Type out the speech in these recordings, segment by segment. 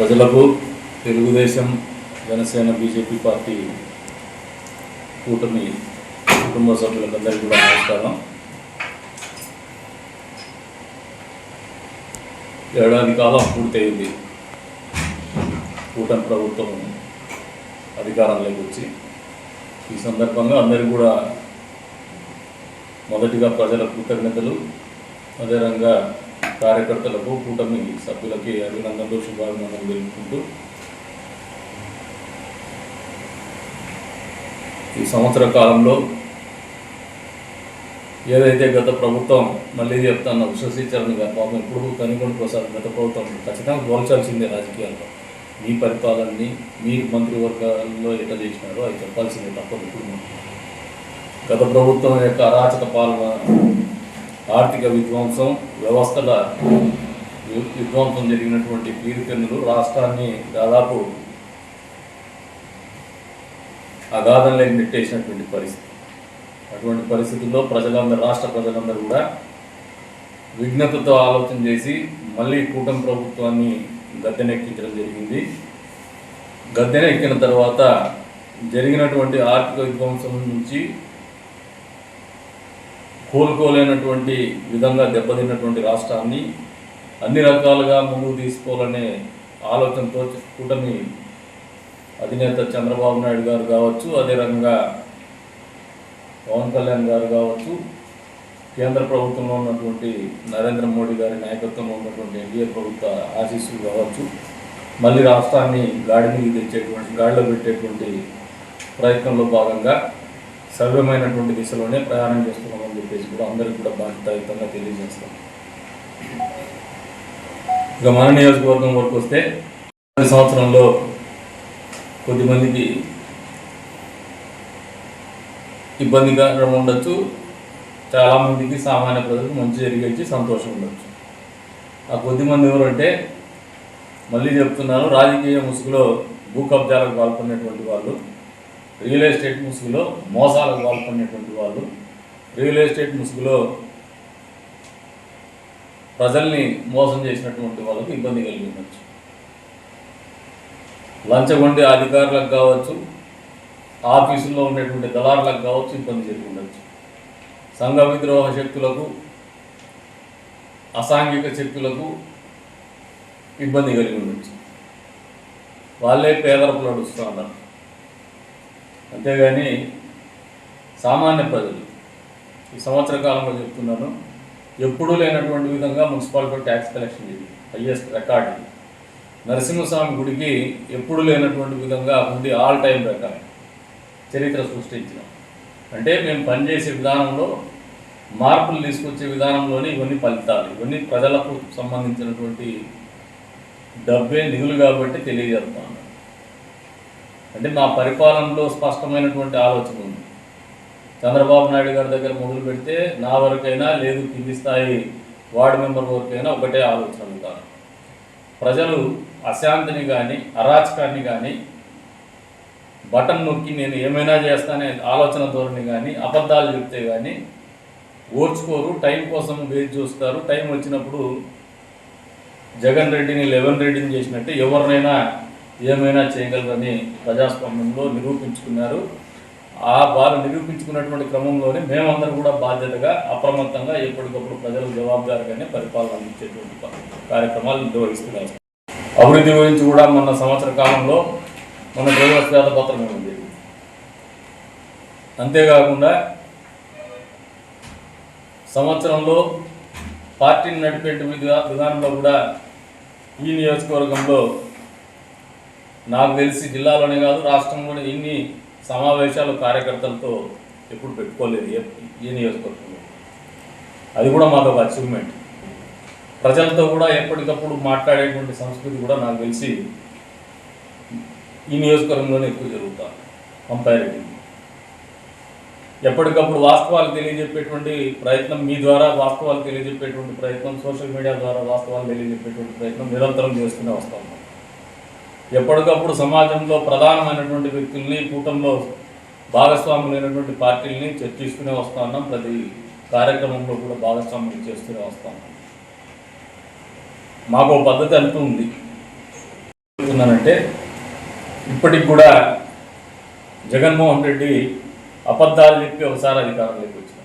ప్రజలకు Telugu Desam Janasena BJP party కూటమి కుటుంబ సభ్యులందరికీ కూడా నమస్కారం. ఏడాది కాలం పూర్తయింది. కూటమి ప్రభుత్వం అధికారంలోకి వచ్చి ఈ సందర్భంగా అందరికీ కూడా మొదటిగా ప్రజల కృతజ్ఞతలు. అదేవిధంగా కార్యకర్తలకు కూటమి సభ్యులకి అభినందనలు శుభాభినందనలు తెలుపుకుంటూ ఈ సంవత్సర కాలంలో ఏదైతే గత ప్రభుత్వం మళ్ళీ చెప్తాను విశ్వసించారని కాదు పాపం ఎప్పుడు కనుగొని ప్రసాద్ గత ప్రభుత్వం ఖచ్చితంగా పోల్చాల్సిందే రాజకీయాల్లో. మీ పరిపాలనని మీ మంత్రివర్గాల్లో ఎట్లా చేసినారో అది చెప్పాల్సిందే తప్పదు ఇప్పుడు గత ప్రభుత్వం యొక్క అరాచక పాలన ఆర్థిక విధ్వంసం వ్యవస్థల విధ్వంసం జరిగినటువంటి తీరుతెన్నులు రాష్ట్రాన్ని దాదాపు అగాధంలోకి నెట్టేసినటువంటి పరిస్థితి. అటువంటి పరిస్థితుల్లో ప్రజలందరూ రాష్ట్ర ప్రజలందరూ కూడా విఘ్నతతో ఆలోచన చేసి మళ్ళీ కూటమి ప్రభుత్వాన్ని గద్దెనెక్కించడం జరిగింది. గద్దెనెక్కిన తర్వాత జరిగినటువంటి ఆర్థిక విధ్వంసం నుంచి కోలుకోలేనటువంటి విధంగా దెబ్బతిన్నటువంటి రాష్ట్రాన్ని అన్ని రకాలుగా ముందుకు తీసుకోవాలనే ఆలోచనతో కూటమి అధినేత చంద్రబాబు నాయుడు గారు కావచ్చు అదే రకంగా పవన్ కళ్యాణ్ గారు కావచ్చు కేంద్ర ప్రభుత్వంలో ఉన్నటువంటి నరేంద్ర మోడీ గారి నాయకత్వంలో ఉన్నటువంటి ఎన్డీఏ ప్రభుత్వ ఆశీస్సులు కావచ్చు మళ్ళీ రాష్ట్రాన్ని గాడి మీద తెచ్చేటువంటి గాడిలో పెట్టేటువంటి ప్రయత్నంలో భాగంగా సవ్యమైనటువంటి దిశలోనే ప్రయాణం చేస్తున్నామని చెప్పేసి కూడా అందరికీ కూడా బాధ్యతాయుతంగా తెలియజేస్తాం ఇక మన నియోజకవర్గం వరకు వస్తే సంవత్సరంలో కొద్దిమందికి ఇబ్బందిగా ఉండొచ్చు. చాలామందికి సామాన్య ప్రజలకు మంచి జరిగించి సంతోషం ఉండొచ్చు. ఆ కొద్దిమంది ఎవరంటే మళ్ళీ చెప్తున్నాను రాజకీయ ముసుగులో భూ కబ్జాలకు పాల్పడినటువంటి వాళ్ళు. రియల్ ఎస్టేట్ ముసుగులో మోసాలకు పాల్పడినటువంటి వాళ్ళు రియల్ ఎస్టేట్ ముసుగులో ప్రజల్ని మోసం చేసినటువంటి వాళ్ళకు ఇబ్బంది కలిగి ఉండొచ్చు లంచగొండి అధికారులకు కావచ్చు ఆఫీసుల్లో ఉండేటువంటి దళారులకు కావచ్చు ఇబ్బంది జరిగి ఉండొచ్చు సంఘ విద్రోహ శక్తులకు అసాంఘిక శక్తులకు ఇబ్బంది కలిగి ఉండొచ్చు. వాళ్ళే పేదరపులు నడుస్తూ ఉన్నారు. అంతేగాని సామాన్య ప్రజలు ఈ సంవత్సర కాలంలో చెప్తున్నాను ఎప్పుడూ లేనటువంటి విధంగా మున్సిపాలిటీ ట్యాక్స్ కలెక్షన్ ఇది హయ్యెస్ట్ రికార్డు నరసింహస్వామి గుడికి ఎప్పుడు లేనటువంటి విధంగా ఉంది ఆల్ టైం రికార్డ్ చరిత్ర సృష్టించిన. అంటే మేము పనిచేసే విధానంలో మార్పులు తీసుకొచ్చే విధానంలోనే ఇవన్నీ ఫలితాలు. ఇవన్నీ ప్రజలకు సంబంధించినటువంటి డబ్బే నిధులు కాబట్టి తెలియజేస్తాను. అంటే మా పరిపాలనలో స్పష్టమైనటువంటి ఆలోచన ఉంది. చంద్రబాబు నాయుడు గారి దగ్గర మొదలు పెడితే నా వరకైనా లేదు కింది స్థాయి వార్డు మెంబర్ వరకైనా ఒకటే ఆలోచన ఉంటాను ప్రజలు అశాంతిని కానీ అరాచకాన్ని కానీ బటన్ నొక్కి నేను ఏమైనా చేస్తానే ఆలోచన ధోరణి కానీ అబద్ధాలు చెప్తే కానీ ఓర్చుకోరు టైం కోసం వేచి చూస్తారు. టైం వచ్చినప్పుడు జగన్ రెడ్డిని లెవెన్ రెడ్డిని చేసినట్టు ఎవరినైనా ఏమైనా చేయగలరని ప్రజాస్వామ్యంలో నిరూపించుకున్నారు. ఆ వారు నిరూపించుకున్నటువంటి క్రమంలోనే మేమందరం కూడా బాధ్యతగా అప్రమత్తంగా ఎప్పటికప్పుడు ప్రజలకు జవాబుదారిగానే పరిపాలన అందించేటువంటి కార్యక్రమాలు నిర్వహిస్తున్నాం. అభివృద్ధి గురించి కూడా మొన్న సంవత్సర కాలంలో మన డ్రైవర్ శ్వేతపత్రం ఉంది. అంతేకాకుండా సంవత్సరంలో పార్టీని నడిపేట విధానంలో కూడా ఈ నియోజకవర్గంలో నాకు తెలిసి జిల్లాలోనే కాదు రాష్ట్రంలోనే ఇన్ని సమావేశాలు కార్యకర్తలతో ఎప్పుడు పెట్టుకోలేదు ఏ నియోజకవర్గంలో. అది కూడా మాకు ఒక అచీవ్మెంట్ ప్రజలతో కూడా ఎప్పటికప్పుడు మాట్లాడేటువంటి సంస్కృతి కూడా నాకు తెలిసి ఈ నియోజకవర్గంలోనే ఎక్కువ జరుగుతుంది కంపారిటివ్ ఎప్పటికప్పుడు వాస్తవాలు తెలియజెప్పేటువంటి ప్రయత్నం మీ ద్వారా వాస్తవాలు తెలియజెప్పేటువంటి ప్రయత్నం సోషల్ మీడియా ద్వారా వాస్తవాలు తెలియజెప్పేటువంటి ప్రయత్నం నిరంతరం చేస్తూనే వస్తాం. ఎప్పటికప్పుడు సమాజంలో ప్రధానమైనటువంటి వ్యక్తుల్ని కూటంలో భాగస్వాములైనటువంటి పార్టీల్ని చర్చిస్తూనే వస్తా ఉన్నాం. ప్రతి కార్యక్రమంలో కూడా భాగస్వాములు చేస్తూనే వస్తాం మాకు పద్ధతి అంటూ ఉంది. చెప్తున్నానంటే ఇప్పటికి కూడా జగన్మోహన్ రెడ్డి అబద్ధాలు చెప్పి ఒకసారి అధికారంలోకి వచ్చిన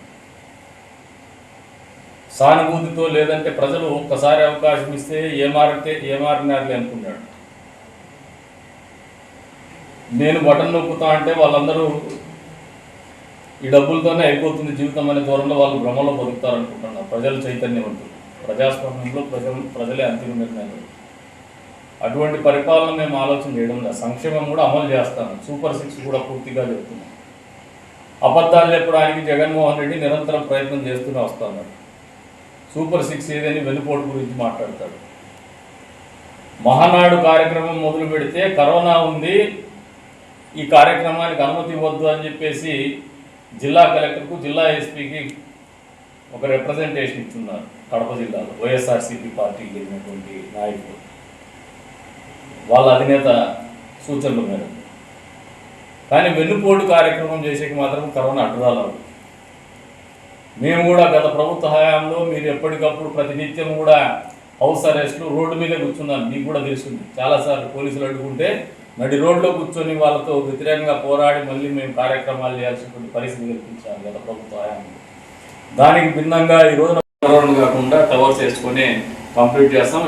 సానుభూతితో లేదంటే ప్రజలు ఒక్కసారి అవకాశం ఇస్తే ఏ మారితే ఏ మారినారులే అనుకున్నాడు. నేను బటన్ నొక్కుతా అంటే వాళ్ళందరూ ఈ డబ్బులతోనే అయిపోతుంది జీవితం అనే దూరంలో వాళ్ళు భ్రమలో బతుకుతారు అనుకుంటున్నారు ప్రజలు చైతన్యవంతులు. ప్రజాస్వామ్యంలో ప్రజలు ప్రజలే అంతిమ నిర్ణయాలు. అటువంటి పరిపాలన మేము ఆలోచన చేయడం లేదు. సంక్షేమం కూడా అమలు చేస్తాను. సూపర్ సిక్స్ కూడా పూర్తిగా చెప్తున్నాం అబద్ధాలు చెప్పడానికి జగన్మోహన్ రెడ్డి నిరంతరం ప్రయత్నం చేస్తూనే వస్తున్నాడు సూపర్ సిక్స్ ఏదని వెనుపోటు గురించి మాట్లాడతాడు. మహానాడు కార్యక్రమం మొదలు పెడితే కరోనా ఉంది. ఈ కార్యక్రమానికి అనుమతి ఇవ్వద్దు అని చెప్పేసి జిల్లా కలెక్టర్కు జిల్లా ఎస్పీకి ఒక రిప్రజెంటేషన్ ఇస్తున్నారు కడప జిల్లాలో వైఎస్ఆర్సీపీ పార్టీకి వెళ్ళినటువంటి నాయకులు. వాళ్ళ అధినేత సూచనలు మేడం. కానీ వెన్నుపోటు కార్యక్రమం చేసేకి మాత్రం కరోనా అడ్డురాలు మేము కూడా గత ప్రభుత్వ హయాంలో మీరు ఎప్పటికప్పుడు ప్రతినిత్యం కూడా హౌస్ అరెస్ట్లు రోడ్డు మీద కూర్చున్నాను మీకు కూడా తెలుస్తుంది చాలాసార్లు పోలీసులు అడ్డుకుంటే నడి రోడ్లో కూర్చొని వాళ్ళతో వ్యతిరేకంగా పోరాడి మళ్ళీ మేము కార్యక్రమాలు చేయాల్సినటువంటి పరిస్థితి కల్పించాలి గత ప్రభుత్వ హయాంలో. దానికి భిన్నంగా ఈ రోజున కాకుండా టవర్స్ వేసుకొని కంప్లీట్ చేస్తాం.